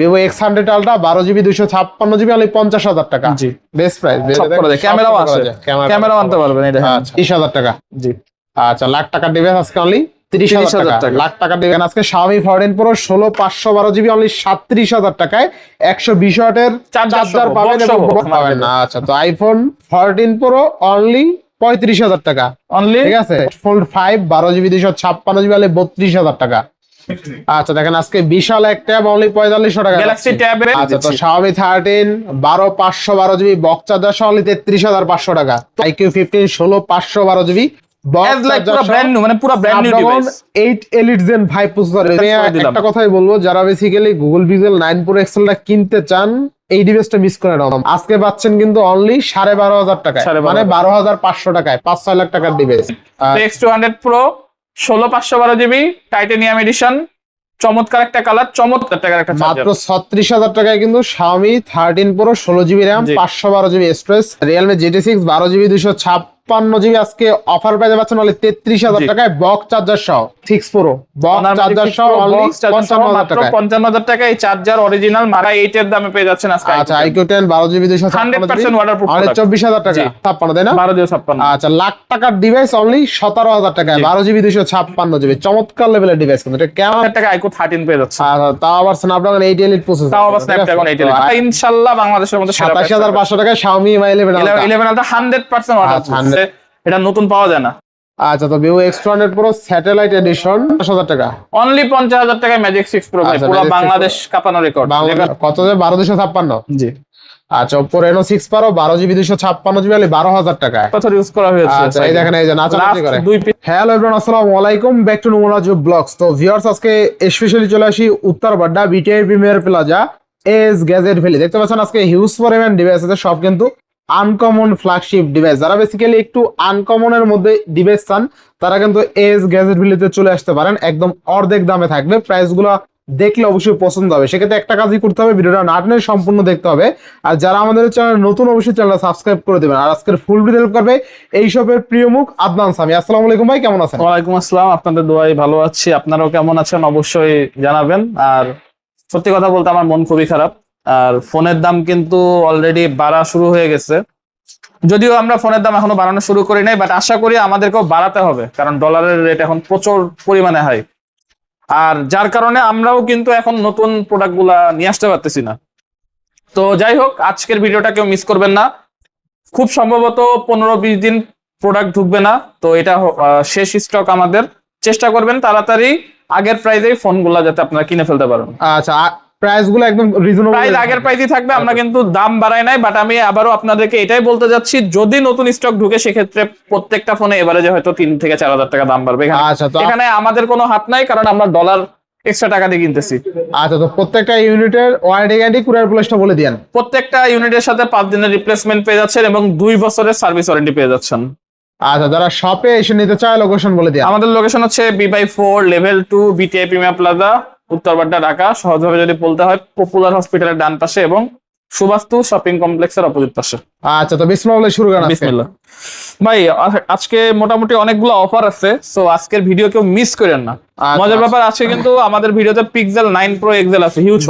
Vivo X hundred ultra বারো GB দুইশো ছাপ্পান্ন জিবি অনলি পঞ্চাশ হাজার টাকা। জি। বেস্ট প্রাইস ক্যামেরাও আছে। ক্যামেরাও আনতে পারবেন এটা আচ্ছা তিরিশ হাজার টাকা। জি। আচ্ছা লাখ টাকার ডিভাইস আজকে অনলি তিরিশ হাজার টাকা। লাখ টাকার ডিভাইস আজকে Xiaomi 14 Pro ষোলো পাঁচশো বারো জিবি অনলি সাতত্রিশ হাজার টাকায় একশো বিশ ওয়াটের চার্জার পাবেন পাবেন না। আচ্ছা তো আইফোন ফোরটিন প্রো অনলি পঁয়ত্রিশ হাজার টাকা। অনলি ঠিক আছে? ফোল্ড ফাইভ বারো জিবি দুইশো ছাপ্পান্ন জিবি অনলি বত্রিশ হাজার টাকা। আচ্ছা দেখেন আজকে বিশাল এক ট্যাব অনলি পঁয়তাল্লিশশো টাকা। গ্যালাক্সি। আচ্ছা তো Xiaomi 13 বারো পাঁচশো বারো জিবি বক্স চার্জার সহ অনলি তেত্রিশ হাজার পাঁচশো টাকা। আইকিউ ফিফটিন ষোলো পাঁচশো বারো জিবি মানে। একটা কথাই বলব যারা basically Google Pixel nine pro এক্সেলটা কিনতে চান এই ডিভাইসটা মিস করে নাও। আজকে পাচ্ছেন কিন্তু অনলি সাড়ে বারো হাজার টাকায় মানে বারো হাজার পাঁচশো টাকায় পাঁচ ছয় লাখ টাকার device X two hundred pro ষোলো পাঁচশো বারো জিবি টাইটেনিয়াম এডিশন চমৎকার একটা কালার চমৎকার টাকার একটা মাত্র ছত্রিশ হাজার টাকায় কিন্তু Xiaomi থার্টিন প্রো ষোলো জিবি র্যাম পাঁচশো বারো GB express realme GT six বারো জিবি দুশো ছাপ্পান্ন জিবি আজকে অফার পেয়ে পাচ্ছেন অনলি তেত্রিশ হাজার টাকায় বক চার্জার সহ। সিক্স প্রো বক চার্জার সহ পঞ্চান্ন হাজার টাকায়। পঞ্চান্ন হাজার টাকা এই চার্জার অরিজিনাল মারা এইট এর দামে পেয়ে যাচ্ছেন আজকে আচ্ছা আইকিউ টেন বারো জিবি দুশো হান্ড্রেড ছাপ্পান্ন পার্সেন্ট ওয়াটার অনলি চব্বিশ হাজার টাকা ছাপ্পান্ন তাই না? বারো দিয়ে ছাপ্পান্ন। আচ্ছা লাখ টাকার ডিভাইস অনলি সতেরো হাজার টাকায় বারো জিবি দুশো ছাপ্পান্ন জিবি। চমৎকার লেভেলের ডিভাইস কিন্তু এটা কেমন টাকা আইকো থার্টিন পেয়ে যাচ্ছে আচ্ছা, তাও আবার স্ন্যাপড্রাগন এইট এলিট প্রসেসর তাও আবার স্ন্যাপড্রাগন এইট ইনশাল্লাহ বাংলাদেশের মধ্যে সাতাশ হাজার পাঁচশো টাকায় 11 ইলেভেন হান্ড্রেড পার্সেন্ট ওয়াটার এটা নতুন পাওয়া যায় না। আচ্ছা তো vivo X two hundred pro satellite edition দশ হাজার টাকা। অনলি পঞ্চাশ হাজার টাকায় ম্যাজিক সিক্স প্রো ভাই পুরো বাংলাদেশ কাঁপানো রেকর্ড কত যে? বারো দুশো ছাপ্পান্ন। জি। আচ্ছা ওপো রেনো সিক্স পারো বারো জিবি দুশো ছাপ্পান্ন জিবি বারো হাজার টাকায়। বছর ইউজ করা হয়েছে আচ্ছা এই দেখেন এই যে নাচানাচি Last করে। হ্যালো এভরিওয়ান আসসালামু আলাইকুম। ব্যাক টু নুমরাজ ব্লগস তো ভিউয়ার্স আজকে স্পেশালি চলে আসি Uttar Badda BTI premier plaza S gadget valley দেখতে পাচ্ছেন আজকে হিউজ পরিমাণ ডিভাইস আছে সব কিন্তু আনকমন ফ্ল্যাগশিপ ডিভাইস যারা বেসিক্যালি একটু আনকমনের মধ্যে ডিভাইস চান, তারা কিন্তু এস গ্যাজেট ভ্যালিতে চলে আসতে পারেন। একদম অর্ধেক দামে থাকবে। প্রাইসগুলো দেখলে অবশ্যই পছন্দ হবে। সেক্ষেত্রে একটা কাজই করতে হবে, ভিডিওটা না টেনে সম্পূর্ণ দেখতে হবে। আর যারা আমাদের চ্যানেল নতুন, অবশ্যই চ্যানেলটা সাবস্ক্রাইব করে দেবেন। আর আজকের ফুল ভিডিও করবে এই সবের প্রিয় মুখ আদনান সামি আসসালামু আলাইকুম ভাই, কেমন আছেন? ওয়ালাইকুম আসসালাম, আপনাদের দোয়াই ভালো আছি। আপনারাও কেমন আছেন অবশ্যই জানাবেন। আর সত্যি কথা বলতে আমার মন খুবই খারাপ। আর ফোনের দাম কিন্তু অলরেডি বাড়া শুরু হয়ে গেছে। যদিও আমরা ফোনের দাম এখনও বাড়ানো শুরু করি নাই বাট আশা করি আমাদেরকেও বাড়াতে হবে, কারণ ডলারের রেট এখন প্রচুর পরিমাণে হাই আর যার কারণে আমরাও কিন্তু এখন নতুন প্রোডাক্টগুলা নিয়ে আসতে পারতেছি না। তো যাই হোক, আজকের ভিডিওটা কেউ মিস করবেন না। খুব সম্ভবত পনেরো বিশ দিন প্রোডাক্ট ঢুকবে না, তো এটা শেষ স্টক আমাদের। চেষ্টা করবেন তাড়াতাড়ি আগের প্রাইজেই ফোনগুলা যাতে আপনারা কিনে ফেলতে পারেন। আচ্ছা প্রাইসগুলো একদম রিজনেবল প্রাইস আগের প্রাইজই থাকবে আমরা কিন্তু দাম বাড়াই নাই বাট আমি আবারও আপনাদেরকে এটাই বলতে যাচ্ছি যদি নতুন স্টক ঢুকে সেক্ষেত্রে প্রত্যেকটা ফোনে এবারে হয়তো তিন থেকে চার হাজার টাকা দাম বাড়বে। আচ্ছা তো এখানে আমাদের কোনো হাত নাই কারণ আমরা ডলার এক্সট্রা টাকা দিয়ে কিনতেছি। আচ্ছা তো প্রত্যেকটা ইউনিটের ওয়ারেন্টি গ্যারান্টি কুরিয়ার প্লেসটা বলে প্রত্যেকটা ইউনিটের সাথে পাঁচ দিনের রিপ্লেসমেন্ট পেয়ে যাচ্ছেন এবং দুই বছরের সার্ভিস ওয়ারেন্টি পেয়ে যাচ্ছেন। আচ্ছা যারা শপে এসে নিতে চায় লোকেশন বলে আমাদের লোকেশন হচ্ছে B by four level two BTI premier plaza Uttar Badda Dhaka. সহজভাবে যদি বলতে হয় পপুলার হসপিটালের ডান পাশে এবং সুবাস্তু শপিং কমপ্লেক্সের অপোজিট পাশে। আচ্ছা তো বিসমিল্লাহ শুরু করেন। বিসমিল্লাহ। ভাই আজকে মোটামুটি অনেকগুলো অফার আছে সো আজকের ভিডিও কেউ মিস করেন না। আচ্ছা, মজার আচ্ছা। ব্যাপার আছে কিন্তু আমাদের ভিডিওতে পিক্সেল নাইন প্রো এক্সেল আছে হিউজ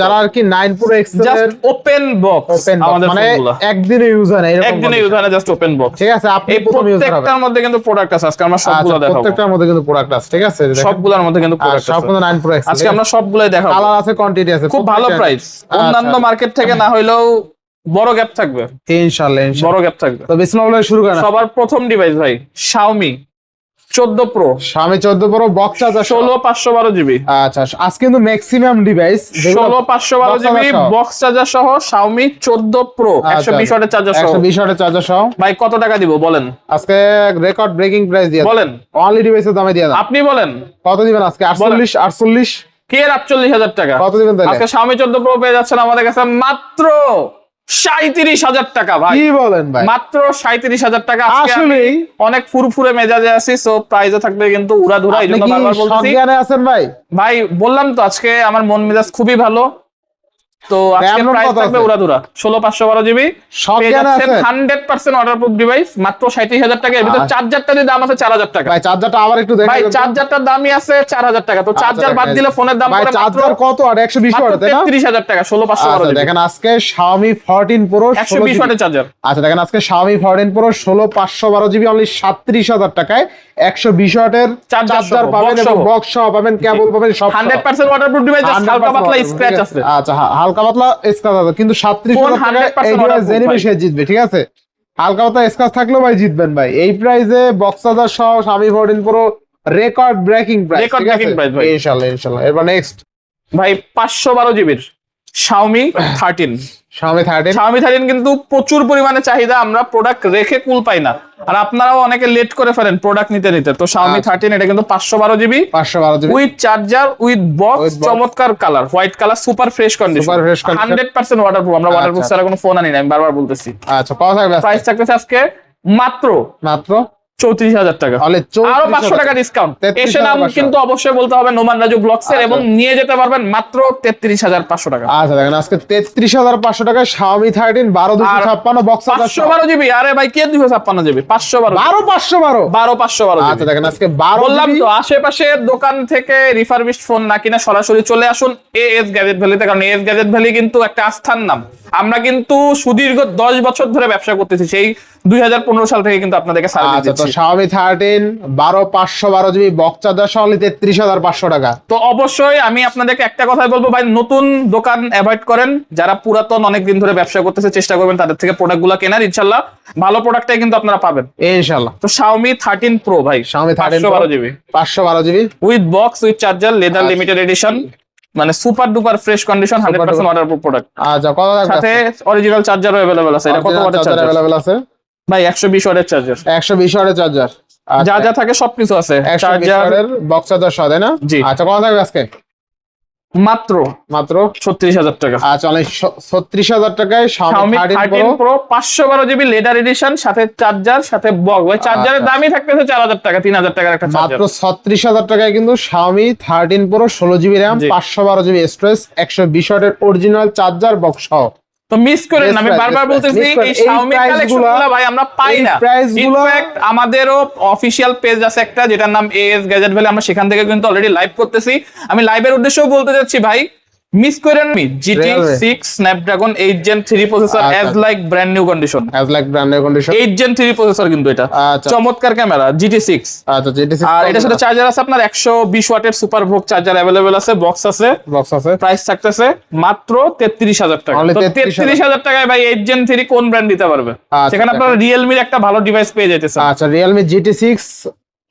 যারা আর কি 9 pro X just open box আমাদের মানে একদিনে ইউজ হয় না এরকম একদিনে ইউজ হয় না জাস্ট ওপেন বক্স ঠিক আছে আপনি প্রথম ইউজ করাবেন প্রত্যেকটার মধ্যে কিন্তু প্রোডাক্ট আছে আজকে আমরা আচ্ছা সবগুলো দেখাবো। প্রত্যেকটার মধ্যে কিন্তু প্রোডাক্ট আছে ঠিক আছে। সবগুলোর মধ্যে কিন্তু প্রোডাক্ট আছে। কিন্তু 9 প্রো এক্স আজকে আমরা সবগুলোই দেখাবো। কালার আছে কোয়ান্টিটি আছে খুব ভালো প্রাইস আচ্ছা। অন্যান্য মার্কেট থেকে না হইলেও বড় গ্যাপ থাকবে। ইনশাআল্লাহ বড় গ্যাপ থাকবে। তো বিসমিল্লাহ শুরু করেন। সবার প্রথম ডিভাইস ভাই Xiaomi 14 Pro স্বামী 14 প্রো বক্স চার্জার 16 512 জিবি আচ্ছা আজকে কিন্তু maximum device 16 512 GB box charger সহ। Xiaomi 14 Pro আচ্ছা, 120 ওয়াটের চার্জার সহ। 120 ওয়াটের চার্জার সহ। ভাই কত টাকা দিব বলেন? আজকে রেকর্ড ব্রেকিং প্রাইস দিয়ে বলেন। অনলি ডিভাইসের দামে দিয়ে দাও। আপনি বলেন। কত দিবেন আজকে? 48 48 কে 48000 টাকা? কত দিবেন তাহলে? আজকে Xiaomi 14 Pro পেয়ে যাচ্ছেন আমাদের কাছে মাত্র 37000 টাকা ভাই। কি বলেন ভাই? মাত্র 37000 টাকা। আসলেই অনেক ফুরফুরে মেজাজে আছি সো প্রাইজে থাকবে কিন্তু উড়াধুরা এই জন্য বারবার বলছি সজ্ঞানে আছেন ভাই? ভাই বললাম তো আজকে আমার মন মেজাজ খুবই ভালো। তো আজকে প্রাইস থাকবে ষোলো পাঁচশো বারো GB hundred percent waterproof device মাত্র সাঁত্রিশ হাজার টাকা। এর ভিতর আচ্ছা। চার্জারটা দাম আছে চার হাজার টাকা। চার্জারটা আবার একটু ভাই চার্জারটার দামই আছে চার হাজার টাকা। তো চার্জার বাদ দিলে ফোনের দাম ভাই পড়ে মাত্র চার্জার কত? আর একশো বিশ তেত্রিশ হাজার টাকা ষোলো পাঁচশো বারো আচ্ছা দেখেন আজকে Xiaomi 14 Pro একশো বিশ ওয়াটের চার্জার আচ্ছা দেখেন আজকে Xiaomi 14 Pro 16 512 জিবি অনলি 37000 টাকায় 120 ওয়াটের চার্জার চার্জার পাবেন এবং বক্স পাবেন কেবল পাবেন সব। Hundred percent waterproof device 100% হালকা পাতলা স্ক্র্যাচ আছে। আচ্ছা হা- হালকা পাতলা স্কাচ আছে কিন্তু 37000 Phone টাকায় 100% এই ডিভাইস waterproof জেনে ভাই। সে জিতবে ঠিক আছে? হালকা পাতলা স্কাচ থাকলেও ভাই জিতবেন ভাই। এই প্রাইজে বক্স চার্জার সহ স্বামী 14 Pro record breaking price Record ইনশাল্লাহ আছে? ভাই। ইনশাআল্লাহ ইনশাআল্লাহ এরপর নেক্সট ভাই পাঁচশো বারো জিবির Xiaomi thirteen Xiaomi 13 Xiaomi thirteen কিন্তু প্রচুর পরিমাণে চাহিদা আমরা প্রোডাক্ট রেখে কুল পাই না। আর আপনারাও অনেকে লেট করে ফেলেন প্রোডাক্ট নিতে নিতে। তো Xiaomi আচ্ছা। থার্টিন এটা কিন্তু পাঁচশো বারো GB 512 GB with charger with box চমৎকার colour white colour super fresh condition fresh condition। Hundred percent waterproof আমরা ওয়াটারপ্রুফ আচ্ছা। ছাড়া কোনো ফোন আনি না আমি বারবার বলতেছি। আচ্ছা কত থাকবে প্রাইস থাকতেছে আজকে মাত্র মাত্র? চৌত্রিশ হাজার টাকা। আরও পাঁচশো টাকা ডিসকাউন্ট 33,500 এসে নাম কিন্তু অবশ্যই বলতে হবে নোমান রাজু ব্লগস এর আচ্ছা। এবং নিয়ে যেতে পারবেন মাত্র তেত্রিশ হাজার পাঁচশো টাকা। আচ্ছা দেখেন আজকে তেত্রিশ হাজার পাঁচশো টাকা 13 বারো দুশো ছাপ্পান্ন বক্স পাঁচশো বারো জিবি আরে ভাই কে দুশো ছাপ্পান্ন জিবি পাঁচশো বারো বারো পাঁচশো বারো। বারো পাঁচশো বারো আচ্ছা দেখেন আজকে বারো বললাম GB তো আশেপাশে দোকান থেকে রিফারবিশড ফোন না কিনে সরাসরি চলে আসুন এ এস গ্যাজেট ভ্যালিতে কারণ এস গ্যাজেট ভ্যালি কিন্তু একটা আস্থার নাম। আমরা কিন্তু সুদীর্ঘ দশ বছর ধরে ব্যবসা করতেছি সেই দুই হাজার পনেরো সাল থেকে কিন্তু আপনাদেরকে আচ্ছা দিচ্ছি। Xiaomi 13 বারো পাঁচশো বারো জিবি বক্স চার্জার সহ তেত্রিশ হাজার পাঁচশো টাকা। তো অবশ্যই আমি আপনাদেরকে একটা কথাই বলব ভাই নতুন দোকান অ্যাভয়েড করেন। যারা পুরাতন অনেক দিন ধরে ব্যবসা করতেছে চেষ্টা করবেন তাদের থেকে প্রোডাক্টগুলো কেনার ইনশাল্লাহ ভালো প্রোডাক্টটাই কিন্তু আপনারা পাবেন। ইনশাল্লাহ তো Xiaomi থার্টিন প্রো ভাই 13 পাঁচশো বারো জিবি পাঁচশো বারো GB with box with charger leather আচ্ছা। লিমিটেড এডিশন মানে super duper fresh condition hundred percent water product আচ্ছা কত সাথে অরিজিনাল চার্জারও অ্যাভেলেবেল আছে এটা কত ওয়াটের চার্জার অ্যাভেলেবেল আছে? ভাই একশো বিশ ওয়াটের চার্জার একশো বিশ ওয়াটের চার্জার যা যা থাকে সবকিছু আছে। চার্জার বক্স চার্জার সহ তাই না? জি। আচ্ছা কত থাকবে আজকে? মাত্র? মাত্র? ছত্রিশ হাজার টাকা। আচ্ছা অনেক ছত্রিশ হাজার টাকায় Xiaomi Xiaomi 13 থার্টিন প্রো পাঁচশো বারো জিবি লেটার এডিশন সাথে চার্জার সাথে বক্স ওই চার্জারের আচ্ছা। দামই থাকতেছে চার হাজার টাকা তিন হাজার টাকার একটা মাত্র ছত্রিশ হাজার টাকায় কিন্তু Xiaomi থার্টিন প্রো ষোলো জিবি র্যাম পাঁচশো বারো জিবি স্টোরেজ একশো বিশ ওয়াটের অরিজিনাল চার্জার বক্স সহ। তো মিস করেন আমি বারবার বলতেছি এই Xiaomi price ভাই আমরা পাই না। ইনফ্যাক্ট আমাদেরও অফিসিয়াল পেজ আছে একটা যেটার নাম এএস গ্যাজেট ভ্যালি আমরা সেখান থেকে কিন্তু অলরেডি লাইভ করতেছি। আমি লাইভের উদ্দেশ্যেও বলতে যাচ্ছি ভাই মিস করেন me GT Really? Six Snapdragon eight gen three processor আচ্ছা। As like brand new condition as like brand new condition eight gen three processor কিন্তু এটা। আচ্ছা। চমৎকার ক্যামেরা জিটি সিক্স আচ্ছা যেটি আর এটার সাথে চার্জার আছে আপনার একশো বিশ ওয়াটের সুপার ভোগ চার্জার অ্যাভেলেবেল আছে বক্স আছে। বক্স আছে। প্রাইস থাকতেছে মাত্র তেত্রিশ হাজার টাকা। Only 33,000 তেত্রিশ হাজার। টাকায় ভাই এইট জেন থ্রি কোন ব্র্যান্ড দিতে পারবে? আচ্ছা, সেখানে আপনারা রিয়েলমির একটা ভালো ডিভাইস পেয়ে যেতেছেন আচ্ছা রিয়েলমি জিটি সিক্স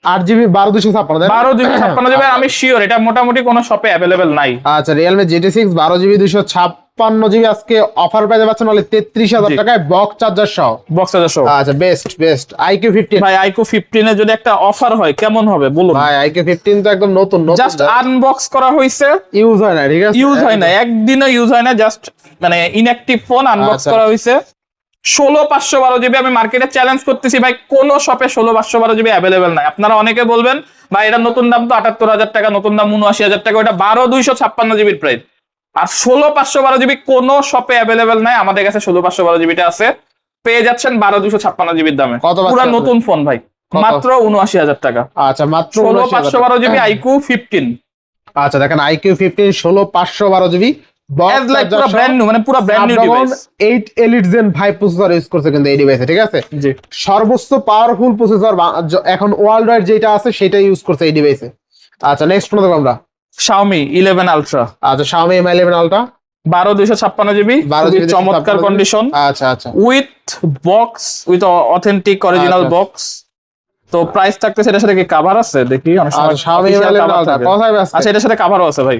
আট জিবি বারো দুশো ছাপ্পান্ন বারো দুইশো ছাপ্পান্ন জিবি আমি শিওর এটা মোটামুটি কোনো শপে অ্যাভেলেবেল নাই। আচ্ছা রিয়েলমি জিটি সিক্স বারো জিবি দুশো ছাপ্পান্ন জিবি আজকে অফার পেয়ে পাচ্ছেন অনলি তেত্রিশ হাজার। টাকায় বক্স চার্জার সহ। বক্স চার্জার সহ। আচ্ছা বেস্ট বেস্ট আইকিউ ফিফটিন ভাই আইকো ফিফটিন এর যদি একটা অফার হয় কেমন হবে বলুন। ভাই আইকিউ ফিফটিন তো একদম নতুন জাস্ট আনবক্স করা হয়েছে। ইউজ হয় না ঠিক আছে? ইউজ হয় না একদিনও ইউজ হয় না জাস্ট মানে ইনঅ্যাক্টিভ ফোন আনবক্স আচ্ছা। করা হয়েছে। ষোলো পাঁচশো বারো জিবি আমি মার্কেটে চ্যালেঞ্জ করতেছি ভাই। কোন শপে ষোলো পাঁচশো বারো জিবি অ্যাভেলেবেল নাই। আপনারা অনেকে বলবেন ভাই এটা নতুন দাম তো আটাত্তর হাজার টাকা নতুন দাম উনআশি হাজার টাকা ওটা বারো দুইশো ছাপ্পান্ন জিবির প্রাইস আর ষোলো পাঁচশো বারো জিবি কোন শপে অ্যাভেলেবেল নাই। আমাদের কাছে ষোলো পাঁচশো বারো জিবিটা আছে। পেয়ে যাচ্ছেন বারো দুইশো ছাপ্পান্ন জিবির দামে। পুরা নতুন ফোন ভাই। মাত্র উনআশি হাজার টাকা। আচ্ছা মাত্র ষোলো পাঁচশো বারো জিবি আইকু ফিফটিন। আচ্ছা দেখেন আইকিউ ফিফটিন ষোলো পাঁচশো বারো জিবি। মানে সর্বোচ্চ পাওয়ারফুল প্রসেসর এখন ওয়ার্ল্ড ওয়াইড যেটা আছে সেটা ইউজ করছে এই ডিভাইসে আচ্ছা নেক্সট কোন দেখব আমরা। Xiaomi 11 Ultra আচ্ছা 11 Ultra বারো দুইশো ছাপ্পান্ন জিবি 12 চমৎকার কন্ডিশন আচ্ছা আচ্ছা। With box with authentic original. Box তো প্রাইস থাকতেছে এটার সাথে কি কাভার আছে? দেখি অনেক সময় আচ্ছা Xiaomi Mi official 11 cover Ultra থাকে। কত থাকবে আজকে আচ্ছা এটার সাথে কাভারও আছে ভাই।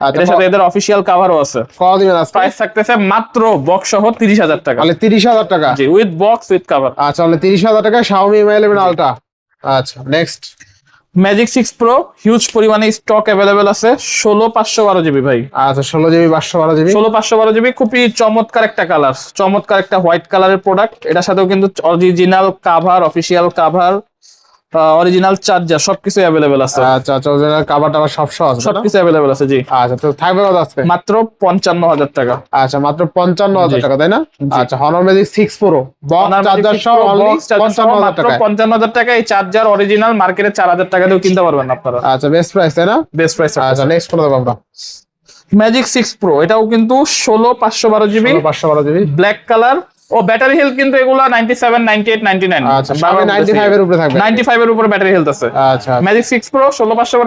এটার সাথে এদের অফিসিয়াল কাভারও আছে। কত দিবেন আজকে প্রাইস থাকতেছে মাত্র বক্স সহ টাকা। তাহলে টাকা? জি উইথ বক্স উইথ কাভার আচ্ছা তাহলে তিরিশ হাজার টাকা Xiaomi Mi 11 Ultra আচ্ছা next magic six pro huge পরিমাণে স্টক অ্যাভেলেবেল আছে ষোলো পাঁচশো বারো জিবি ভাই। আচ্ছা ষোলো জিবি পাঁচশো বারো জিবি ষোলো পাঁচশো বারো জিবি খুবই চমৎকার একটা কালার চমৎকার একটা হোয়াইট কালারের প্রোডাক্ট এটার সাথেও কিন্তু original cover official cover original charger সবকিছু অ্যাভেলেবেল আছে। আচ্ছা আচ্ছা ওদের কাবার টাবার সব সহ আছে? সবকিছু অ্যাভেলেবেল আছে জি। আচ্ছা তো থাকবে কত আজকে? মাত্র পঞ্চান্ন হাজার টাকা। আচ্ছা মাত্র পঞ্চান্ন হাজার জি। টাকা তাই না? আচ্ছা Honor magic six pro box Honor Magic charger 6 সহ Pro অনলি box charger সহ পঞ্চান্ন হাজার মাত্র টাকা পঞ্চান্ন হাজার টাকা এই চার্জার অরিজিনাল মার্কেটে চার হাজার টাকা দিয়েও কিনতে পারবেন আপনারা। আচ্ছা বেস্ট প্রাইস তাই না? বেস্ট প্রাইস আচ্ছা নেক্সট করে দেবো আমরা? ম্যাজিক সিক্স প্রো এটাও কিন্তু ষোলো পাঁচশো বারো জিবি পাঁচশো বারো জিবি ব্ল্যাক কালার ও ব্যাটারি হেলথ কিন্তু এগুলো ninety seven ninety eight ninety nine আচ্ছা সবই নাইনটি ফাইভ এর উপরে থাকবে। নাইনটি ফাইভ এর উপরে ব্যাটারি হেলথ আছে। আচ্ছা ম্যাজিক প্রো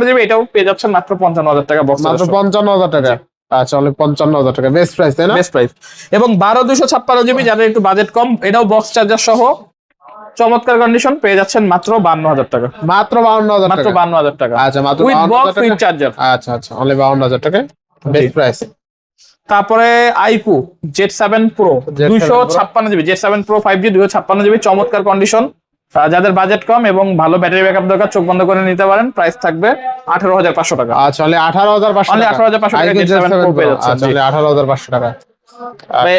জিবি এটাও পেয়ে যাচ্ছেন মাত্র পঞ্চান্ন হাজার টাকা বক্স মাত্র টাকা। আচ্ছা পঞ্চান্ন হাজার টাকা। বেস্ট প্রাইস তাই না? বেস্ট প্রাইস এবং বারো দুশো ছাপ্পান্ন জিবি যাদের একটু বাজেট কম এটাও বক্স চার্জার সহ চমৎকার কন্ডিশন পেয়ে যাচ্ছেন মাত্র বান্ন হাজার টাকা। মাত্র বাউন্ন হাজার মাত্র বান্ন হাজার টাকা। আচ্ছা মাত্র উইথ 52,000 বক্স উইথ টাকা। চার্জার আচ্ছা আচ্ছা অনলি বাউন্ন হাজার টাকা। বেস্ট প্রাইস তারপরে আইকু জেড সেভেন প্রো দুইশো ছাপ্পান্ন GB Z seven pro five G দুশো ছাপ্পান্ন জিবি চমৎকার কন্ডিশন যাদের বাজেট কম এবং ভালো ব্যাটারি ব্যাকআপ দরকার চোখ বন্ধ করে নিতে পারেন। প্রাইস থাকবে আঠারো হাজার পাঁচশো টাকা। আচ্ছা আঠারো হাজার পাঁচশো Only 18,500 টাকা IQ Jet 7 Pro পেয়ে যাচ্ছেন, আচ্ছা জি। অনলি আঠারো হাজার পাঁচশো টাকা।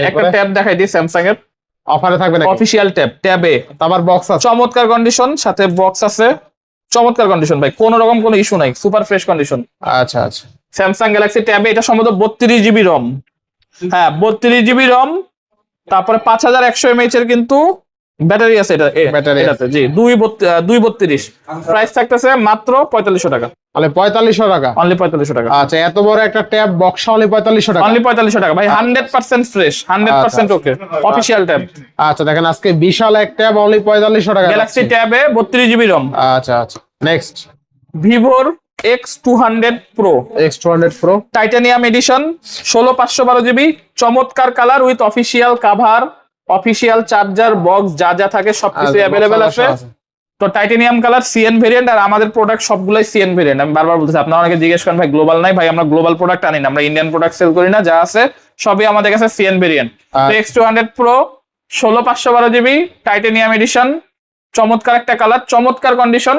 একটা ট্যাব দেখাই দিই স্যামসাং এর অফারে থাকবে না অফিসিয়াল ট্যাব ট্যাবে আবার বক্স আছে। চমৎকার কন্ডিশন সাথে বক্স আছে। চমৎকার কন্ডিশন ভাই। কোনো রকম কোনো ইস্যু নাই। সুপার ফ্রেশ কন্ডিশন আচ্ছা আচ্ছা। স্যামসাং গ্যালাক্সি ট্যাবে এটা সম্ভবত বত্রিশ জিবি রম হ্যাঁ বত্রিশ জিবি রম তারপরে পাঁচ হাজার একশো এমএইচ এর কিন্তু ব্যাটারি আছে এটা Battery এটাতে জি দুই দুই বত্রিশ। প্রাইস থাকতেছে মাত্র পঁয়তাল্লিশশো টাকা। তাহলে পঁয়তাল্লিশশো টাকা? অনলি পঁয়তাল্লিশশো টাকা। আচ্ছা এত বড় একটা ট্যাব বক্স অনলি পঁয়তাল্লিশশো টাকা? অনলি পঁয়তাল্লিশশো টাকা। ভাই hundred percent fresh hundred percent okay official tab আচ্ছা দেখেন আজকে বিশাল এক ট্যাব অনলি পঁয়তাল্লিশশো টাকা গ্যালাক্সি ট্যাবে বত্রিশ জিবি রম আচ্ছা আচ্ছা। নেক্সট ভিভোর X two hundred pro X two hundred pro titanium edition ষোলো পাঁচশো বারো জিবি চমৎকার colour with official cover official charger box যা যা থাকে সবকিছু অ্যাভেলেবেল আছে। তো টাইটানিয়াম কালার সিএন ভেরিয়েন্ট আর আমাদের প্রোডাক্ট সবগুলোই সিএন ভেরিয়েন্ট আমি বারবার বলতেছি আপনারা অনেকে জিজ্ঞেস করেন ভাই গ্লোবাল নাই? ভাই আমরা গ্লোবাল প্রোডাক্ট আনি না আমরা ইন্ডিয়ান প্রোডাক্ট সেল করি না যা আছে সবই আমাদের কাছে CN variant. X two hundred pro ষোলো পাঁচশো বারো জিবি টাইটানিয়াম এডিশন চমৎকার একটা কালার চমৎকার কন্ডিশন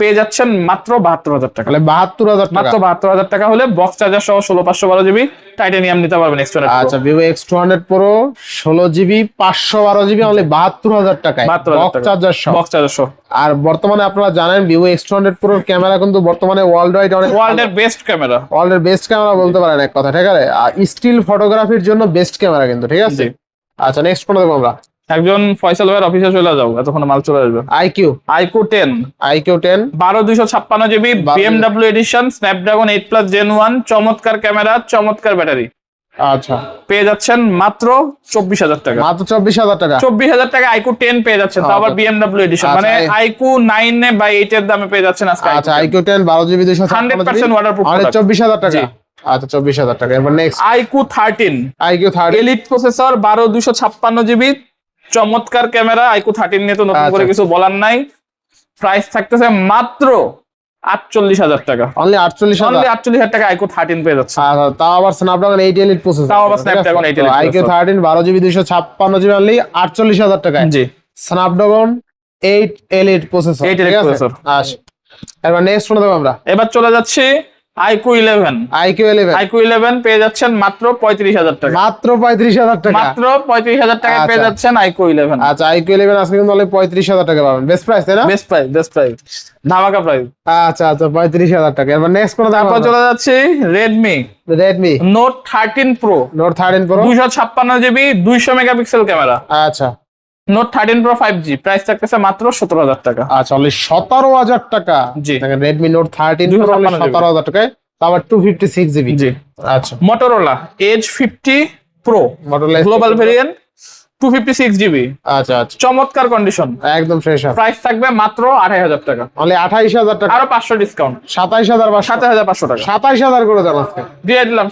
পেয়ে যাচ্ছেন মাত্র বাহাত্তর হাজার টাকা। বাহাত্তর হাজার মাত্র বাহাত্তর হাজার টাকা হলে বক্স চার্জার সহ ষোলো পাঁচশো বারো জিবি টাইটানিয়াম নিতে পারবেন আচ্ছা Vivo X two hundred pro ষোলো জিবি পাঁচশো বারো জিবি অনলি বাহাত্তর হাজার টাকায়। 72,000 বক্স চার্জার সহ। বক্স চার্জার সহ। আর বর্তমানে আপনারা জানেন ভিভো এক্স টু হান্ড্রেড প্রোর ক্যামেরা কিন্তু বর্তমানে ওয়ার্ল্ড ওয়াইড অনেক ওয়ার্ল্ড এর বেস্ট ক্যামেরা ওয়ার্ল্ডের বেস্ট ক্যামেরা বলতে পারেন এক কথা ঠিক আছে? আর স্টিল ফটোগ্রাফির জন্য বেস্ট ক্যামেরা কিন্তু ঠিক আছে? আচ্ছা নেক্সট কোন দেবো আমরা। একজন ফয়সাল ভাইয়ের অফিসে চলে যাও এতক্ষণ মাল চলে আসবে। IQOO. IQOO ten. IQOO ten. বারো দুইশো ছাপ্পান্ন GB BMW edition Snapdragon eight plus gen one চমৎকার ক্যামেরা চমৎকার ব্যাটারি আচ্ছা। পেয়ে যাচ্ছেন মাত্র চব্বিশ হাজার টাকা। মাত্র চব্বিশ হাজার টাকা। চব্বিশ হাজার টাকা আইকু টেন পেয়ে যাচ্ছেন। তাও আবার আচ্ছা। বিএমডাব্লিউ এডিশন আচ্ছা, মানে আইকু নাইন বা এইট এর দামে পেয়ে যাচ্ছেন আজকে আচ্ছা আইকিউ টেন। বারো জিবি দুইশো হান্ড্রেড পার্সেন্ট চব্বিশ হাজার টাকা। আচ্ছা চব্বিশ হাজার টাকা। এবার next iQOO thirteen iQOO elite processor বারো দুশো ছাপ্পান্ন জিবি। চমৎকার ক্যামেরা আইকু থার্টিন নিয়ে তো নতুন করে আচ্ছা। কিছু বলার নাই। প্রাইস থাকতেছে মাত্র আটচল্লিশ হাজার টাকা। অনলি আটচল্লিশ অনলি আটচল্লিশ হাজার টাকা আইকু থার্টিন পেয়ে যাচ্ছে। আচ্ছা তাও আবার স্ন্যাপড্রাগন এইট এলিট প্রসেসর তাও আবার Snapdragon 8 Elite আইকিউ থার্টিন বারো জিবি দুইশো ছাপ্পান্ন জিবি অনলি আটচল্লিশ হাজার টাকায়। জি। Snapdragon eight elite processor 8 Elite processor। আচ্ছা। এবার নেক্সট শুনে দেবো আমরা। এবার চলে যাচ্ছি iQOO eleven iQOO eleven iQOO eleven পেয়ে যাচ্ছেন মাত্র পঁয়ত্রিশ হাজার টাকা। মাত্র পঁয়ত্রিশ হাজার টাকা। মাত্র পঁয়ত্রিশ হাজার টাকা পেয়ে আচ্ছা। যাচ্ছেন আইকু ইলেভেন আচ্ছা ইলেভেন আজকে কিন্তু পঁয়ত্রিশ হাজার টাকা পাবেন। বেস্ট প্রাইস তাই না? বেস্ট প্রাইস বেস্ট প্রাইস ধামাকা প্রাইস আচ্ছা আচ্ছা পঁয়ত্রিশ হাজার টাকা। এবার নেক্সট কোন তারপর চলে যাচ্ছি Redmi Redmi note thirteen pro note thirteen pro দুইশো ছাপ্পান্ন জিবি দুইশো মেগাপিক্সেল ক্যামেরা আচ্ছা। Note thirteen pro five G price থাকতেছে মাত্র সতেরো হাজার টাকা। আচ্ছা অনলি সতেরো হাজার টাকা। জি। Redmi note thirteen pro 256 only সতেরো হাজার টাকায় তারপর টু ফিফটি সিক্স জিবি জি। আচ্ছা। Motorola edge fifty pro model global variant two fifty six GB আচ্ছা আচ্ছা। চমৎকার কন্ডিশন একদম ফ্রেশ প্রাইস থাকবে মাত্র টাকা। হাজার টাকা। আরও পাঁচশো ডিসকাউন্ট সাতাইশ হাজার বা সাত হাজার পাঁচশো টাকা। সাতাইশ হাজার করে দেন আজকে। দিয়ে দিলাম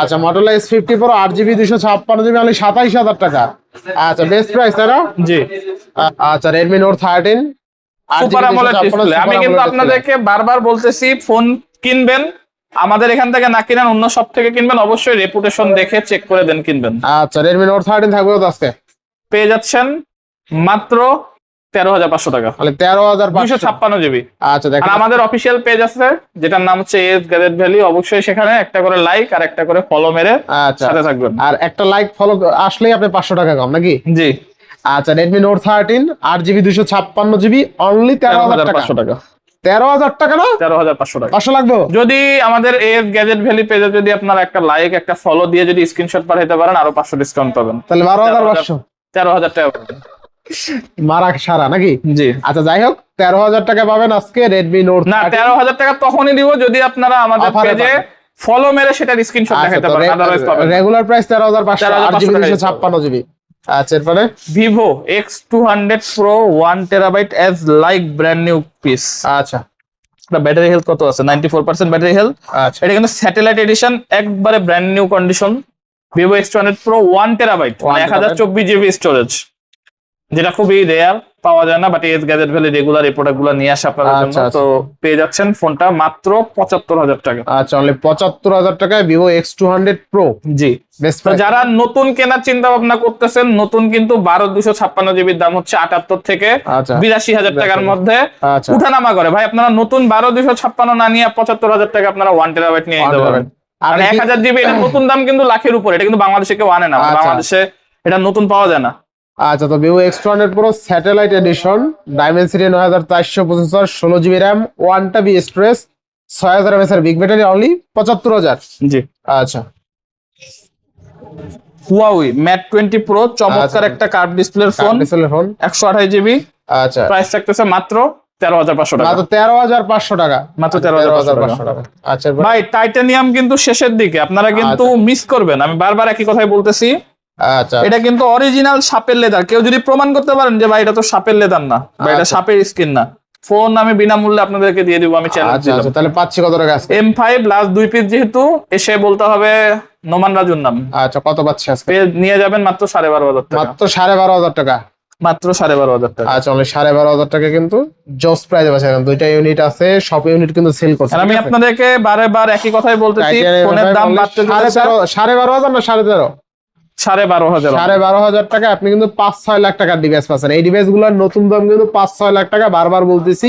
আচ্ছা model S pro GB GB টাকা। আচ্ছা বেস্ট প্রাইস তাই না? জি। আচ্ছা সুপার আমলের ডিসপ্লে আমি কিন্তু আপনাদেরকে বারবার বলতেছি ফোন কিনবেন আমাদের এখান থেকে না কিনেন অন্য সব থেকে কিনবেন অবশ্যই রেপুটেশন দেখে চেক করে দেন কিনবেন। আচ্ছা রেডমি নোট থার্টিন থাকবে আজকে? পেয়ে যাচ্ছেন মাত্র তেরো হাজার পাঁচশো টাকা। তাহলে তেরো হাজার দুইশো ছাপ্পান্ন জিবি। আচ্ছা দেখেন। আমাদের অফিসিয়াল পেজ আছে যেটার নাম হচ্ছে এস গ্যাজেট ভ্যালি অবশ্যই সেখানে একটা করে লাইক আর একটা করে ফলো মেরে আচ্ছা। সাথে থাকবেন। আর একটা লাইক ফলো আসলেই আপনি পাঁচশো টাকা কম নাকি? জি। আচ্ছা রেডমি নোট থার্টিন আট জিবি দুশো ছাপ্পান্ন জিবি অনলি তেরো হাজার হাজার পাঁচশো টাকা। তেরো হাজার টাকা না? তেরো হাজার পাঁচশো টাকা। পাঁচশো লাগবে? যদি আমাদের এস গ্যাজেট ভ্যালি পেজে যদি আপনার একটা লাইক একটা ফলো দিয়ে যদি স্ক্রিনশট পাঠাইতে পারেন আরও পাঁচশো ডিসকাউন্ট পাবেন। তাহলে বারো হাজার পাঁচশো। তেরো হাজার টাকা পাবেন। মারা সারা নাকি? জি। আচ্ছা যাই হোক তেরো হাজার টাকা পাবেন আজকে রেডমি নোট না তেরো হাজার টাকা তখনই দিব যদি আপনারা আমাদের পেজে ফলো মেরে সেটার স্ক্রিনশট আচ্ছা, দেখাতে পারেন আদারওয়াইজ পাবেন। রেগুলার প্রাইস তেরো হাজার পাঁচশো 13,500 আট জিবি টাকা দুশো দিতে ছাপ্পান্ন জিবি। আচ্ছা এরপরে? Vivo X two hundred pro one terabyte edge like brand new piece আচ্ছা। ব্যাটারি হেলথ কত আছে? Ninety four percent battery health আচ্ছা। এটা কিন্তু স্যাটেলাইট এডিশন একবারে brand new condition Vivo X two hundred pro one terabyte এক হাজার চব্বিশ জিবি স্টোরেজ যেটা খুবই রেয়ার পাওয়া যায় না but S Gadget Valley regular এই প্রোডাক্টগুলো নিয়ে আসে আপনাদের জন্য। আচ্ছা, তো পেয়ে যাচ্ছেন ফোনটা মাত্র পঁচাত্তর হাজার টাকা। আচ্ছা অনলি পঁচাত্তর হাজার টাকায় Vivo X two hundred pro জি। যারা নতুন কেনার চিন্তা ভাবনা করতেছেন নতুন কিন্তু বারো দুশো ছাপ্পান্ন জিবির দাম হচ্ছে আটাত্তর থেকে আচ্ছা। বিরাশি হাজার টাকার মধ্যে আচ্ছা। উঠানামা করে। ভাই আপনারা নতুন বারো দুশো ছাপ্পান্ন না নিয়ে পঁচাত্তর হাজার টাকা আপনারা ওয়ান টেরাবাইট নিয়ে নিতে পারবেন। আর এক হাজার জিবি এটা নতুন দাম কিন্তু লাখের উপরে এটা কিন্তু বাংলাদেশে কেউ আনে না আচ্ছা। বাংলাদেশে এটা নতুন পাওয়া যায় না। আচ্ছা তো Vivo X two hundred pro satellite edition Dimensity নয় হাজার চারশো প্রসেসর ষোলো জিবি র্যাম স্টোরেজ ছয় হাজার এমএস এর বিগ ব্যাটারি অনলি পঁচাত্তর হাজার। জি। আচ্ছা। ম্যাট টোয়েন্টি প্রো চমৎকার আচ্ছা। একটা কার্ভ ডিসপ্লের ফোন ডিসপ্লে ফোন একশো আঠাশ জিবি। আচ্ছা। প্রাইস থাকতেছে মাত্র তেরো হাজার পাঁচশো টাকা। তেরো হাজার পাঁচশো টাকা। মাত্র 13,500 টাকা। আচ্ছা এরপর- ভাই টাইটানিয়াম কিন্তু শেষের দিকে। আপনারা কিন্তু মিস করবেন। আমি বারবার একই কথাই বলতেছি। আচ্ছা। এটা কিন্তু অরিজিনাল সাপের লেদার কেউ যদি প্রমাণ করতে পারেন যে ভাই এটা তো সাপের লেদার না বা এটা আচ্ছা। সাপের স্কিন না। ফোন আমি বিনামূল্যে আপনাদেরকে দিয়ে দিব আমি চ্যালেঞ্জ আচ্ছা আচ্ছা। তাহলে পাচ্ছি কত টাকা আজকে? এম ফাইভ লাস্ট দুই পিস যেহেতু এসে বলতে হবে নোমান রাজুর নাম। আচ্ছা কত পাচ্ছি আজকে? নিয়ে যাবেন মাত্র সাড়ে বারো হাজার টাকা। মাত্র সাড়ে বারো হাজার টাকা। মাত্র সাড়ে বারো হাজার টাকা। আচ্ছা অনলি সাড়ে বারো হাজার টাকা কিন্তু জস প্রাইজে পাচ্ছে এখন দুইটা ইউনিট আছে সব ইউনিট কিন্তু সেল করছে। আমি আপনাদেরকে বারে বার একই কথাই বলতেছি ফোনের দাম বাড়তে সাড়ে বারো হাজার না সাড়ে তেরো? সাড়ে বারো হাজার। সাড়ে বারো হাজার টাকা আপনি কিন্তু পাঁচ ছয় লাখ টাকার ডিভাইস পাচ্ছেন। এই ডিভাইসগুলোর নতুন দাম কিন্তু পাঁচ ছয় লাখ টাকা বারবার বলতেছি।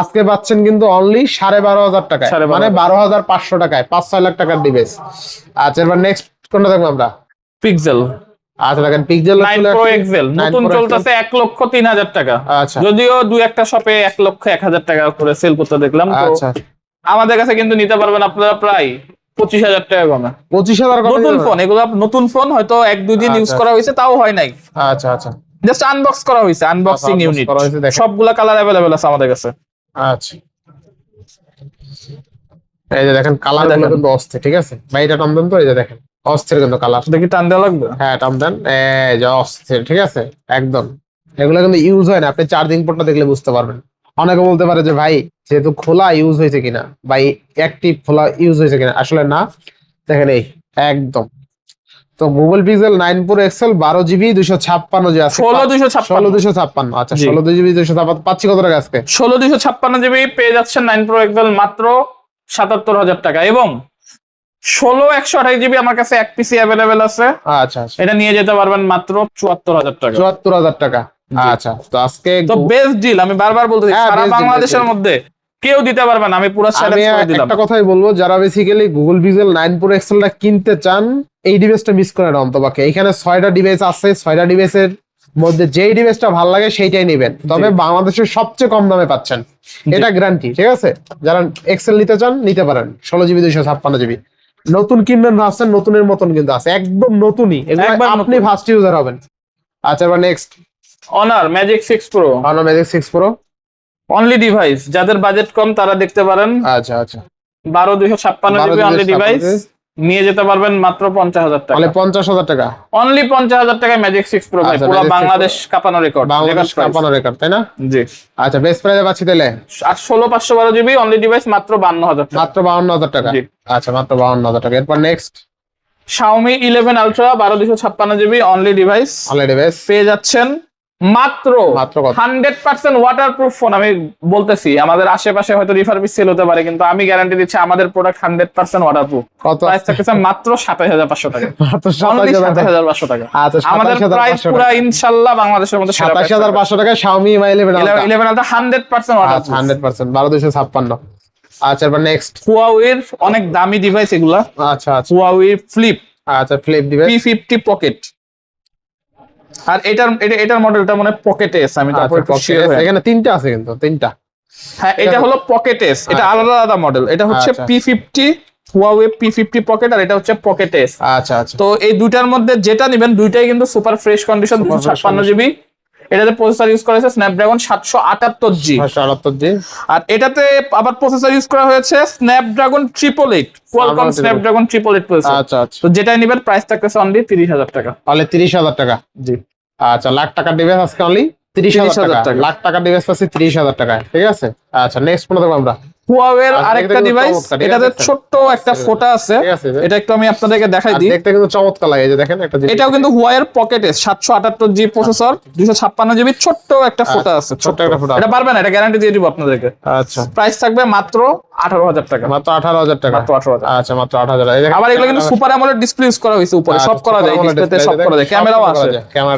আজকে পাচ্ছেন কিন্তু অনলি সাড়ে বারো হাজার টাকায়। মানে বারো হাজার পাঁচশো টাকায় পাঁচ ছয় লাখ টাকার ডিভাইস আচ্ছা এবার নেক্সট কোনটা দেখব আমরা? পিক্সেল আচ্ছা দেখেন পিক্সেল প্রো এক্সেল নতুন চলতেছে এক লক্ষ তিন হাজার টাকা। আচ্ছা। যদিও দু একটা শপে এক লক্ষ এক হাজার টাকা করে সেল করতে দেখলাম তো আচ্ছা। আমাদের কাছে কিন্তু নিতে পারবেন আপনারা প্রায় পঁচিশ হাজার টাকা কমে। পঁচিশ হাজার নতুন ফোন এগুলো নতুন ফোন হয়তো এক দুই দিন ইউজ আচ্ছা। করা হয়েছে তাও হয় নাই। আচ্ছা আচ্ছা। জাস্ট আনবক্স করা হয়েছে আনবক্সিং ইউনিট হয়েছে, সবগুলা কালার অ্যাভেলেবেল আছে আমাদের কাছে। আচ্ছা। এই যে দেখেন কালার। কিন্তু অস্থির ঠিক আছে? ভাই এটা তো এই যে দেখেন। অস্থির কিন্তু কালার দেখি টান দেওয়া লাগবে? হ্যাঁ টান দেন। অস্থির ঠিক আছে? একদম। এগুলো কিন্তু ইউজ হয় না। আপনি চার্জিং পোর্টটা দেখলে বুঝতে পারবেন। অনেকে বলতে পারে যে ভাই যেহেতু খোলা ইউজ হয়েছে কিনা ভাই অ্যাক্টিভ খোলা ইউজ হয়েছে কিনা? আসলে না। দেখেন এই একদম। তো Google Pixel nine pro XL বারো জিবি দুশো ছাপ্পান্ন যে আছে ষোলো দুশো ষোলো দুশো ছাপ্পান্ন। আচ্ছা। ষোলো জিবি দুশো ছাপ্পান্ন। পাচ্ছি কত টাকা আজকে? ষোলো দুশো ছাপ্পান্ন জিবি পেয়ে যাচ্ছেন নাইন প্রো এক্সেল মাত্র সাতাত্তর হাজার টাকা। এবং ষোলো একশো আঠাশ জিবি আমার কাছে এক পিসি অ্যাভেলেবেল আছে। আচ্ছা আচ্ছা। এটা নিয়ে যেতে পারবেন মাত্র চুয়াত্তর হাজার টাকা। চুয়াত্তর হাজার টাকা। আচ্ছা তো আজকে তো বেস্ট ডিল আমি বারবার বলতেছি হ্যাঁ, সারা বাংলাদেশের মধ্যে কেউ দিতে পারবে না আমি পুরো একটা কথাই বলব যারা basically Google Pixel nine pro এক্সেলটা কিনতে চান এই ডিভাইসটা মিস করে না অন্তপাকে এখানে ছয়টা ডিভাইস আছে ছয়টা ডিভাইসের মধ্যে যেই ডিভাইসটা ভালো লাগে সেইটাই নেবেন। তবে বাংলাদেশের সবচেয়ে কম দামে পাচ্ছেন। এটা গ্যারান্টি ঠিক আছে? যারা এক্সেল নিতে চান নিতে পারেন। ষোলো জিবি দুইশো ছাপ্পান্ন জিবি নতুন কিনবেন ভাবছেন নতুনের মতন কিন্তু আছে। একদম নতুনই। একবার আপনি। ফার্স্ট ইউজার হবেন। আচ্ছা এবার next Honor magic six pro Honor magic six pro only device যাদের বাজেট কম তারা দেখতে পারেন। আচ্ছা আচ্ছা। বারো দুইশো ছাপ্পান্ন জিবি অনলি ডিভাইস নিয়ে যেতে পারবেন মাত্র পঞ্চাশ হাজার টাকা। পঞ্চাশ হাজার টাকা। অনলি পঞ্চাশ হাজার টাকায় ম্যাজিক সিক্স প্রো ভাই পুরো Magic 6 Pro। বাংলাদেশ কাঁপানো রেকর্ড বাংলাদেশ কাঁপানো রেকর্ড তাই না? জি। আচ্ছা বেস্ট প্রাইজে পাচ্ছি তাহলে? আর ষোলো পাঁচশো বারো জিবি অনলি ডিভাইস মাত্র বান্ন হাজার মাত্র বাউন্ন হাজার টাকা? আচ্ছা মাত্র বাউন্ন হাজার টাকা। এরপর নেক্সট শাওমি ইলেভেন আলট্রা বারো দুশো ছাপ্পান্ন GB only device already best পেয়ে যাচ্ছেন মাত্র? Hundred percent waterproof phone আমি বলতেছি আমাদের আশেপাশে হয়তো রিফারবিশ সেল হতে পারে কিন্তু আমি গ্যারান্টি দিচ্ছি আমাদের product hundred percent waterproof কত প্রাইস থাকতেছে মাত্র সাতাশ হাজার পাঁচশো টাকা। সাতাশ সাতাশ হাজার হাজার পাঁচশো টাকা। আচ্ছা আমাদের প্রাইস পুরো ইনশাল্লাহ বাংলাদেশের মধ্যে সাতাশ হাজার পাঁচশো টাকা Xiaomi Mi eleven eleven ultra hundred percent water আচ্ছা হান্ড্রেড পার্সেন্ট বারো দুশো ছাপ্পান্ন। আচ্ছা এরপর নেক্সট হুয়াওয়ের অনেক দামি ডিভাইস এগুলা। আচ্ছা আচ্ছা। হুয়াওয়ে ফ্লিপ আচ্ছা ফ্লিপ দিবে পি ফিফটি পকেট আর এটার এটা- এটার মডেলটা মানে পকেট এস আমি তারপর আচ্ছা, হয়ে- এখানে তিনটা আছে কিন্তু তিনটা। হ্যাঁ এটা হলো পকেট এস এটা আচ্ছা। আলাদা আলাদা মডেল এটা হচ্ছে। P fifty Huawei P fifty pocket আর এটা হচ্ছে পকেট এস আচ্ছা আচ্ছা। তো এই দুইটার মধ্যে যেটা নেবেন দুইটাই কিন্তু সুপার ফ্রেশ কন্ডিশন ছাপ্পান্ন জিবি এটাতে প্রসেসর ইউজ করা হয়েছে স্ন্যাপড্রাগন সাতশো আটাত্তর জি আটাত্তর জি আর এটাতে আবার প্রসেসর ইউজ করা হয়েছে Snapdragon triple eight Qualcomm Snapdragon triple eight processor আচ্ছা আচ্ছা। তো যেটাই নেবেন প্রাইস থাকতেছে অনলি তিরিশ হাজার টাকা। তাহলে তিরিশ হাজার টাকা। জি। আচ্ছা লাখ টাকার ডিভাইস আজকে অনলি তিরিশ হাজার টাকা। লাখ টাকার ডিভাইস আছে তিরিশ হাজার টাকায় ঠিক আছে? আচ্ছা নেক্সট কোনটা দেখব আমরা। হুয়াওয়ের আরেকটা ডিভাইস এটাতে ছোট্ট একটা ফোটা আছে। ঠিক আছে এটা একটু আমি আপনাদেরকে দেখাই দিই। দেখতে কিন্তু চমৎকার লাগে যে দেখেন একটা এটাও কিন্তু পকেটে সাতশো আটাত্তর জি প্রসেসর দুশো ছাপ্পান্ন জিবি ছোট্ট একটা ফোটা আছে ছোট্ট একটা ফোটা এটা পারবে না এটা গ্যারান্টি দিয়ে দিব আপনাদেরকে। আচ্ছা। প্রাইস থাকবে মাত্র আঠারো হাজার টাকা। মাত্র আঠারো হাজার টাকা? মাত্র আঠারো হাজার। আচ্ছা মাত্র আট হাজার। আবার এগুলো কিন্তু সুপার অ্যামোলেড ডিসপ্লে ইউজ করা হয়েছে উপরে। আচ্ছা, সব করা যায় ডিসপ্লেতে সব করা যায়। ক্যামেরাও আছে।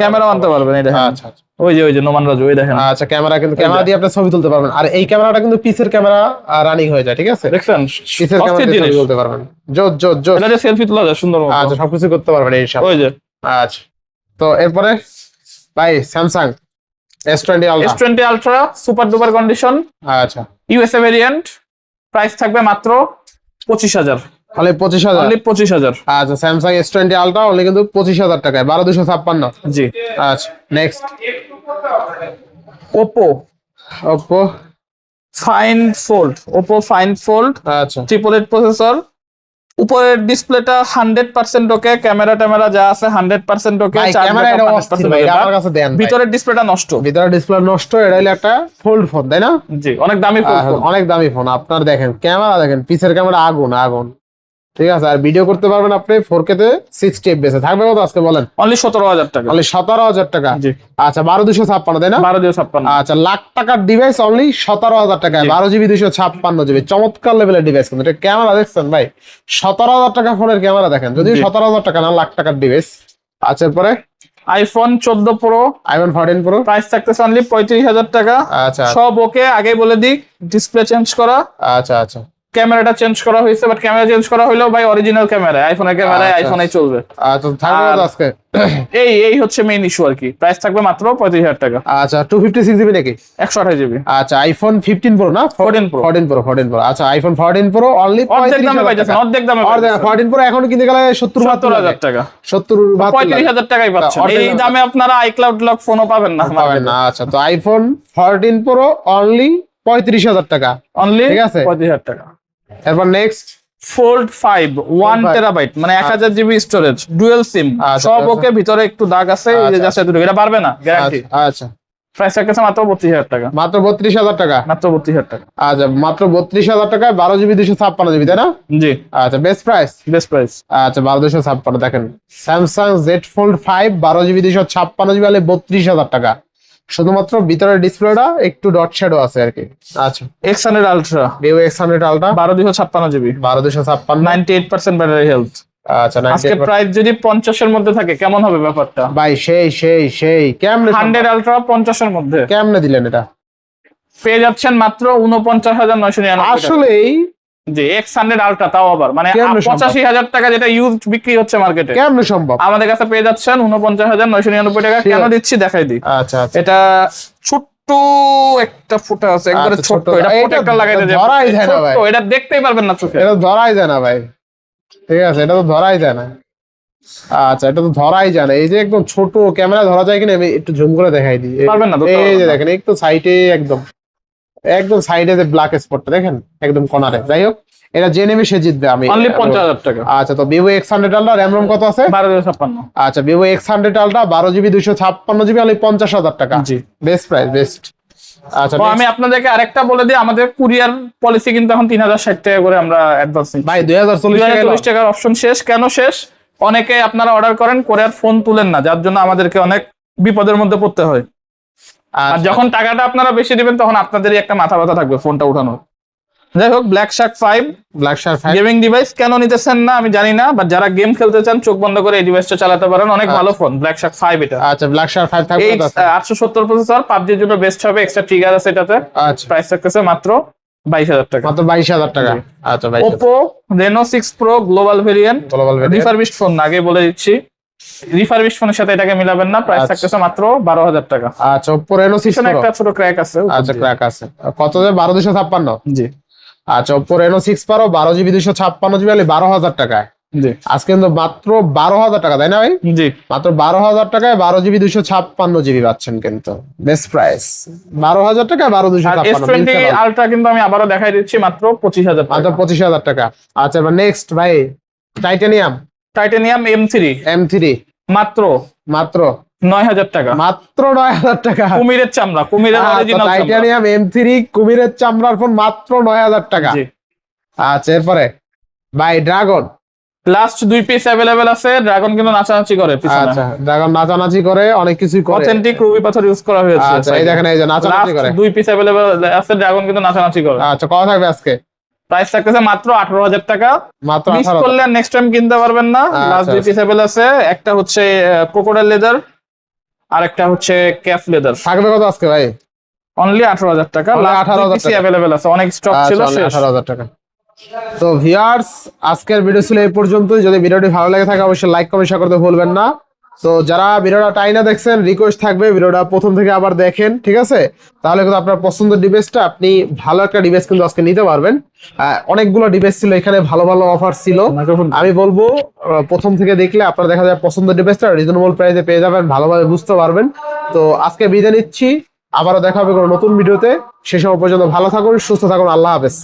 ক্যামেরাও আনতে পারবেন এই আচ্ছা আচ্ছা। ওই যে ওই যে নোমান রাজু ওই দেখেন। আচ্ছা ক্যামেরা কিন্তু ক্যামেরা দিয়ে আপনি ছবি তুলতে পারবেন। আর এই ক্যামেরাটা কিন্তু পিসের ক্যামেরা রানিং হয়ে যায় ঠিক আছে? দেখছেন? পিসের ক্যামেরা দিয়ে ছবি তুলতে পারবেন। জোর জোর জোর। এটা সেলফি তোলা যায় সুন্দর মতো। আচ্ছা সবকিছু করতে পারবেন এই ওই যে। আচ্ছা। তো এরপরে ভাই Samsung S twenty S ultra twenty ultra super duper condition আচ্ছা। ইউএসএ ভেরিয়েন্ট প্রাইস থাকবে মাত্র পঁচিশ হাজার। তাহলে পঁচিশ হাজার? পঁচিশ হাজার। আচ্ছা Samsung S twenty ultra only কিন্তু পঁচিশ হাজার টাকায় বারো দুশো ছাপ্পান্ন। জি। আচ্ছা next Oppo Oppo find fold Oppo find fold আচ্ছা। ট্রিপল এইট প্রসেসর উপরের ডিসপ্লেটা হান্ড্রেড পার্সেন্ট ওকে ক্যামেরা ট্যামেরা যা আছে হান্ড্রেড পার্সেন্ট ওকে। ভিতরের ডিসপ্লেটা নষ্ট। ভিতরের ডিসপ্লে নষ্ট এটা হলো একটা ফোল্ড ফোন তাই না? জি অনেক দামি ফোন অনেক দামি ফোন আপনার দেখেন ক্যামেরা দেখেন পিসের ক্যামেরা আগুন আগুন। ঠিক আছে আর ভিডিও করতে পারবেন আপনি ফোর কে তে সিক্সটি এফবিএস থাকবে কত আজকে বলেন? অনলি সতেরো হাজার টাকা। অনলি সতেরো হাজার টাকা। আচ্ছা বারো দুশো ছাপ্পান্ন তাই না? বারো দিয়ে ছাপ্পান্ন। আচ্ছা লাখ টাকার ডিভাইস অনলি সতেরো হাজার টাকা বারো জিবি দুশো ছাপ্পান্ন জিবি চমৎকার লেভেলের ডিভাইস কিন্তু। এটা ক্যামেরা দেখছেন ভাই? সতেরো হাজার টাকা ফোনের ক্যামেরা দেখেন। যদিও সতেরো হাজার টাকা না লাখ টাকার ডিভাইস আচ্ছা এরপরে? আইফোন চোদ্দ pro iPhone fourteen pro price থাকতেছে অনলি পঁয়ত্রিশ হাজার টাকা। আচ্ছা। সব ওকে আগে বলে দিই। ডিসপ্লে চেঞ্জ করা। আচ্ছা আচ্ছা। ক্যামেরাটা চেঞ্জ করা হয়েছে বাট ক্যামেরা চেঞ্জ করা হলেও ভাই অরিজিনাল ক্যামেরা আইফোনের ক্যামেরায় আচ্ছা। আইফোনে চলবে। আচ্ছা আজকে? এই এই হচ্ছে মেইন ইস্যু আর কি। প্রাইস থাকবে মাত্র পঁয়ত্রিশ হাজার টাকা। আচ্ছা টু ফিফটি সিক্স জিবি নাকি? একশো আঠাশ জিবি আচ্ছা আইফোন ফিফটিন প্রো না? 14 pro fourteen pro fourteen pro আচ্ছা আইফোন ফোরটিন প্রো অনলি অর্ধেক দামে পাইতেছেন অর্ধেক দামে ফোরটিন প্রো এখন কিনতে গেলে সত্তর সত্তর হাজার টাকা। সত্তর পঁয়ত্রিশ হাজার টাকাই পাচ্ছেন। অর্ধেক এই দামে। দামে আপনারা আইক্লাউড লক ফোনও পাবেন না। পাবেন না আচ্ছা তো আইফোন ফোরটিন প্রো অনলি পঁয়ত্রিশ হাজার টাকা। অনলি ঠিক আছে। পঁয়ত্রিশ হাজার টাকা। এরপর next fold five one terabyte মানে এক হাজার জিবি স্টোরেজ ডুয়েল সিম আচ্ছা, সব আচ্ছা। ওকে ভিতরে একটু দাগ আছে আচ্ছা। এটা পারবে না গ্যারান্টি আচ্ছা। প্রাইস থাকতেছে মাত্র বত্রিশ হাজার টাকা। মাত্র বত্রিশ হাজার টাকা? মাত্র বত্রিশ হাজার টাকা। আচ্ছা মাত্র বত্রিশ হাজার টাকায় বারো জিবি দুশো ছাপ্পান্ন জিবি তাই না? জি। আচ্ছা বেস্ট প্রাইস বেস্ট প্রাইস আচ্ছা বারো দুশো ছাপ্পান্ন দেখেন। স্যামসাং জেড ফোল্ড ফাইভ বারো জিবি দুশো ছাপ্পান্ন জিবি বত্রিশ হাজার টাকা। শুধুমাত্র ভিতরের ডিসপ্লেটা একটু ডট শ্যাডো আছে আর কি। আচ্ছা X hundred ultra Vivo X hundred ultra বারো দুশো ছাপ্পান্ন জিবি। বারো দুশো ছাপ্পান্ন। Ninety eight percent battery health আচ্ছা আজকে প্রাইস যদি পঞ্চাশের মধ্যে থাকে কেমন হবে ব্যাপারটা? ভাই সেই সেই সেই কেমনে মধ্যে। কেমনে দিলেন এটা? পেয়ে যাচ্ছেন মাত্র উনপঞ্চাশ হাজার নয়শো নিরানব্বই টাকা। আসলেই জি এক্স হান্ড্রেড আলট্রা তাও আবার মানে পঁচাশি হাজার টাকা যেটা ইউজ বিক্রি হচ্ছে মার্কেটে কেমনে সম্ভব? আমাদের কাছে পেয়ে যাচ্ছেন উনপঞ্চাশ হাজার নয়শো নিরানব্বই টাকা। কেন দিচ্ছি? দেখাই দিই। আচ্ছা আচ্ছা। এটা ছোট্ট একটা ফুটা আছে একবারে আচ্ছা, ছোট্ট। এটা প্রোটেক্টর লাগাইতে যাবে ধরাই যায় না ভাই। এটা দেখতেই পারবেন না চোখে। এটা ধরাই যায় না ভাই। ঠিক আছে এটা তো ধরাই যায় না। আচ্ছা এটা তো ধরাই যায় না। এই যে একদম ছোট ক্যামেরা ধরা যায় কিনা আমি একটু জুম করে দেখাই দিই। পারবেন না, এই যে। দেখেন একটু সাইডে একদম। একদম সাইডে যে ব্ল্যাক স্পটটা দেখেন? একদম কর্নারে যাই হোক এটা যে নেবে সে জিতবে আমি। অনলি পঞ্চাশ হাজার টাকা। আচ্ছা তো Vivo X hundred ultra RAM ROM কত আছে? বারো দুশো ছাপ্পান্ন। আচ্ছা ভিভো এক্স হান্ড্রেড আলট্রা বারো জিবি দুশো ছাপ্পান্ন জিবি অনলি পঞ্চাশ হাজার টাকা। জি। বেস্ট প্রাইস বেস্ট আচ্ছা আমি আপনাদেরকে আরেকটা বলে দিই আমাদের কুরিয়ার পলিসি কিন্তু এখন তিন হাজার ষাট টাকা করে আমরা অ্যাডভান্স নিচ্ছি। ভাই দুই হাজার চল্লিশ টাকা এলো। চল্লিশ টাকার অপশন শেষ। কেন শেষ? অনেকে আপনারা অর্ডার করেন করে আর ফোন তুলেন না যার জন্য আমাদেরকে অনেক বিপদের মধ্যে পড়তে হয়। আর আচ্ছা, যখন টাকাটা আপনারা বেশি দিবেন তখন আপনাদেরই একটা মাথা ব্যথা থাকবে ফোনটা উঠানোর। যাই হোক Black Shark five black shirt five gaming device কেন নিতেছেন না? আমি জানি না বাট যারা গেম খেলতে চান চোখ বন্ধ করে এই ডিভাইসটা চালাতে পারেন। অনেক আচ্ছা। ভালো ফোন ব্ল্যাক শার্ক ফাইভ এটা। আচ্ছা ব্ল্যাক শার্ট ফাইভ থাকবে আটশো সত্তর প্রসেসর পাবজির জন্য বেস্ট হবে এক্সট্রা ট্রিগার আছে এটাতে। আচ্ছা। প্রাইস থাকতেছে মাত্র বাইশ হাজার টাকা। মাত্র বাইশ হাজার টাকা। আচ্ছা Oppo Reno six pro global variant global phone আগে বলে দিচ্ছি। রিফারবিশ ফোনের সাথে এটাকে মিলাবেন না প্রাইস আচ্ছা। থাকতেছে মাত্র বারো হাজার টাকা। আচ্ছা ওপো রেনো সিক্স পিছনে একটা ছোট ক্র্যাক আছে আচ্ছা ক্র্যাক আছে। কত যে? বারো দুশো ছাপ্পান্ন? জি। আচ্ছা ওপো রেনো সিক্স পারো বারো জিবি দুশো ছাপ্পান্ন জিবি হলে বারো হাজার টাকায়। জি। আজকে কিন্তু মাত্র বারো হাজার টাকা তাই না ভাই? জি। মাত্র বারো হাজার টাকায় বারো জিবি দুশো ছাপ্পান্ন জিবি পাচ্ছেন কিন্তু। বেস্ট প্রাইস বারো হাজার টাকায় বারো দুশো আর এস ছাপ্পান্ন টোয়েন্টি মিলছে ভালো। আলট্রা কিন্তু আমি আবারও দেখাই দিচ্ছি মাত্র পঁচিশ হাজার মাত্র পঁচিশ হাজার টাকা। আচ্ছা এবার নেক্সট ভাই titanium titanium M three M three মাত্র? মাত্র। নয় হাজার টাকা। মাত্র নয় হাজার টাকা। কুমিরের চামড়া কুমিরের অরিজিনাল টাইটানিয়াম এম থ্রি কুমিরের চামড়ার ফোন মাত্র নয় হাজার টাকা আচ্ছা এরপরে? ভাই ড্রাগন লাস্ট দুই পিস অ্যাভেলেবেল আছে। ড্রাগন কিন্তু নাচানাচি করে আচ্ছা ড্রাগন নাচানাচি করে অনেক কিছুই করে। অথেন্টিক রুবি পাথর ইউজ করা হয়েছে আচ্ছা এই দেখেন এই যে নাচানাচি করে। দুই পিস অ্যাভেলেবেল আছে ড্রাগন কিন্তু নাচানাচি করে। আচ্ছা কত থাকবে আজকে? প্রাইস থাকতেছে মাত্র আঠারো হাজার টাকা। মাত্র মিস করলে নেক্সট টাইম কিনতে পারবেন না। লাস্ট দুই। পিস অ্যাভেলেবল আছে একটা হচ্ছে ক্রোকোডাইল লেদার আর একটা হচ্ছে ক্যাফ লেদার থাকবে কত আজকে ভাই? অনলি আঠারো হাজার টাকা। 18,000 পিস টাকা। আছে অনেক স্টক ছিল আচ্ছা আঠারো হাজার টাকা। তো ভিউয়ার্স আজকের ভিডিও ছিল এই পর্যন্তই। যদি ভিডিওটি ভালো লাগে থাকে অবশ্যই লাইক কমেন্ট শেয়ার করতে ভুলবেন না। তো যারা ভিডিওটা টাইনা দেখছেন রিকোয়েস্ট থাকবে ভিডিওটা প্রথম থেকে আবার দেখেন ঠিক আছে? তাহলে কিন্তু আপনার পছন্দের ডিভাইসটা আপনি ভালো একটা ডিভাইস কিন্তু আজকে নিতে পারবেন। অনেকগুলো ডিভাইস ছিল এখানে ভালো ভালো অফার ছিল। আমি বলব প্রথম থেকে দেখলে আপনার দেখা যায় পছন্দের ডিভাইসটা রিজনেবল প্রাইসে পেয়ে যাবেন ভালোভাবে বুঝতে পারবেন। তো আজকে বিদায় নিচ্ছি আবারও দেখা হবে কোনো নতুন ভিডিওতে। সে সময় পর্যন্ত ভালো থাকুন সুস্থ থাকুন আল্লাহ হাফেজ।